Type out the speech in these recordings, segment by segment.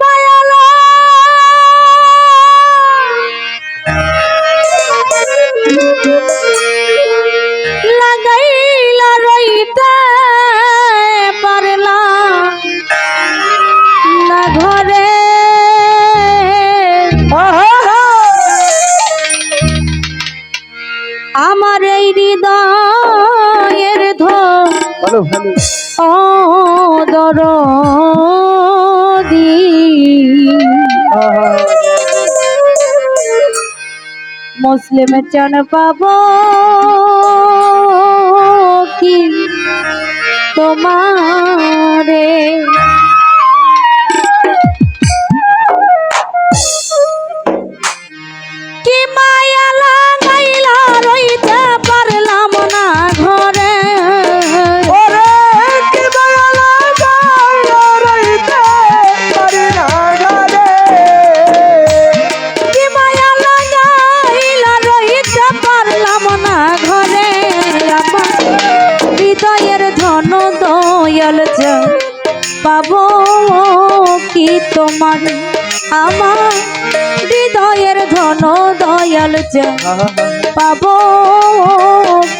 মায়ালা লাগাইলা রইতে পারলা না ঘরে। আমার এই হৃদয়ের ধর ভালো ভালো দরদি। মুসলিম চান পাব কি তোমারে? কি তোমার? আমার হৃদয়ের ধন দয়াল যা পাবো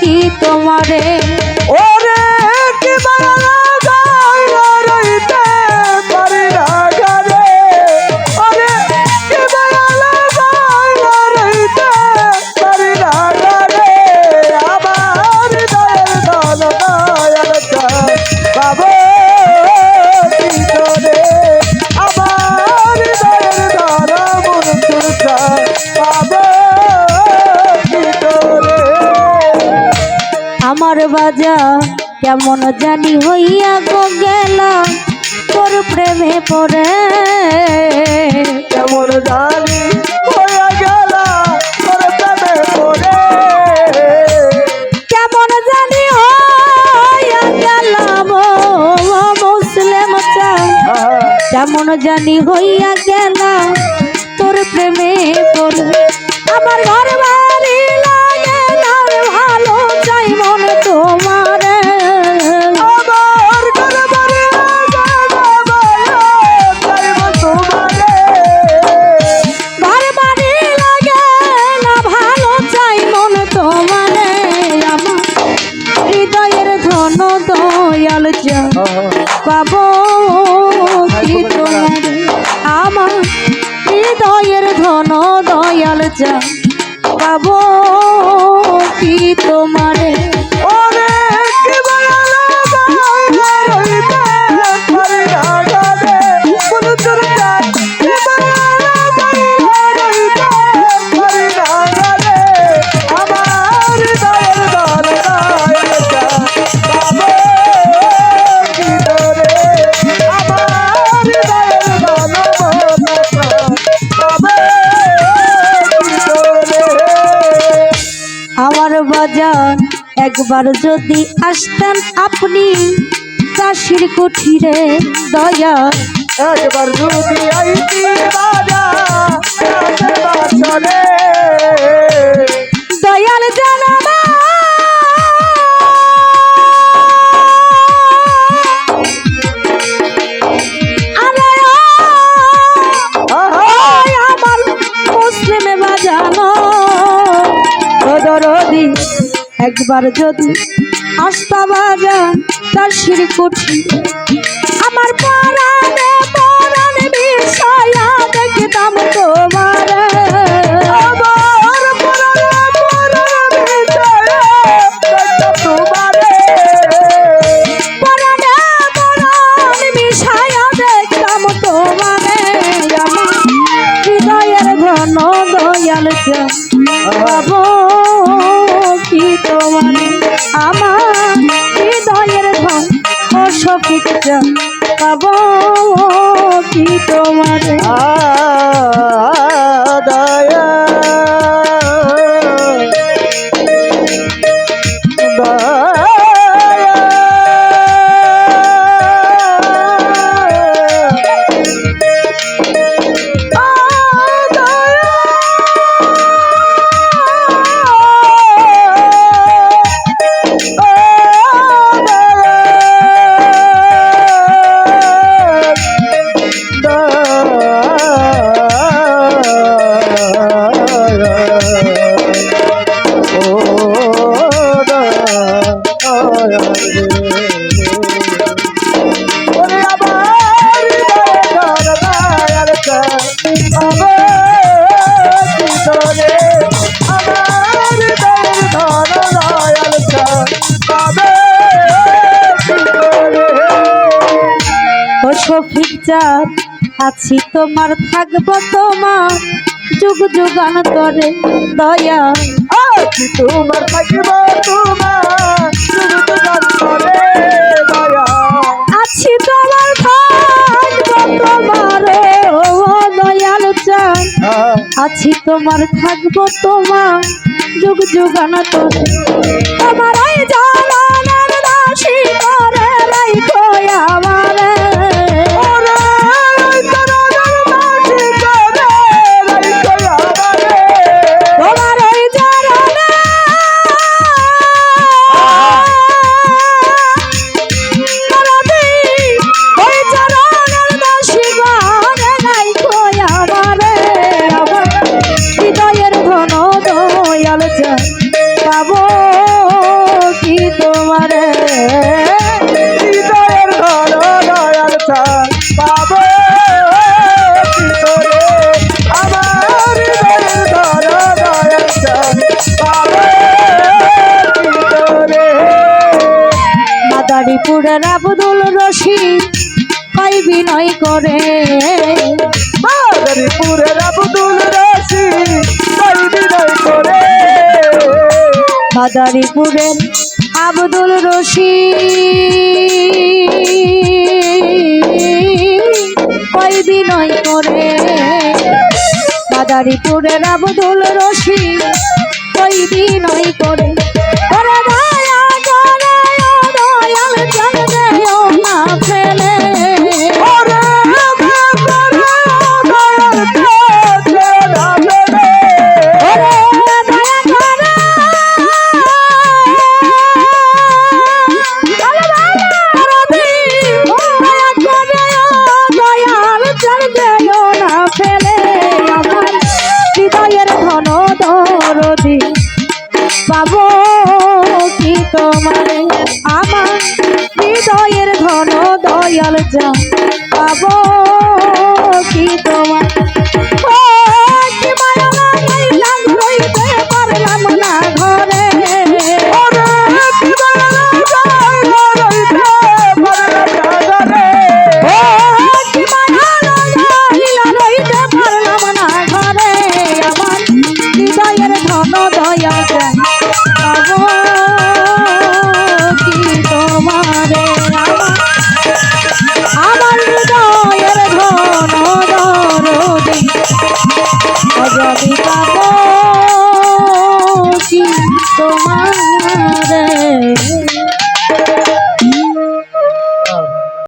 কি তোমারে? ওরে কি বাজা কেমন জানি হইয়া গো গেলা তোর প্রেমে পড়ে। কেমন জানি গেল তোর প্রেমে পড়ে। কেমন জানি হইয়া গেলাম মুসলিম কেমন জানি হইয়া গেলাম তোর প্রেমে পড়ে। আমার পাবো কি তোমার আমার হৃদয়ের ধন দয়াল যা পাবো কি তোমারে। একবার যদি আসতেন আপনি কাশির কুঠিরে দয়া। একবার যদি দয়াল জানাবা একবার যদি আসতা বাজা তার দেখতাম তোমার আমার পরাণে পরাণে বিষয়ে দেখতাম তোমারে। ঘন দয়াল আমার হৃদয়ের ঘন ও সফিক পাবো কি তোমারে? চাঁদ আছি তোমার থাকব তোমার। যুগ যুগান্তরে দয়া আছি তোমার থাকিব তোমার। শুধু তোমার করে দয়া আছি তোমার থাকব তোমার ও দয়াল চাঁদ। হ্যাঁ, আছি তোমার থাকব তোমার। যুগ যুগান্তরে। তোমার ওই জালানার দাসী মাদারীপুরের আব্দুল রশিদ কই বিনয় করে? মাদারীপুরের আব্দুল রশিদ কই বিনয় করে? মাদারীপুরের আব্দুল রশিদ কই বিনয় করে? মাদারীপুরের আব্দুল রশিদ কই বিনয় করে? দয়াল যা পাবো কি তোমার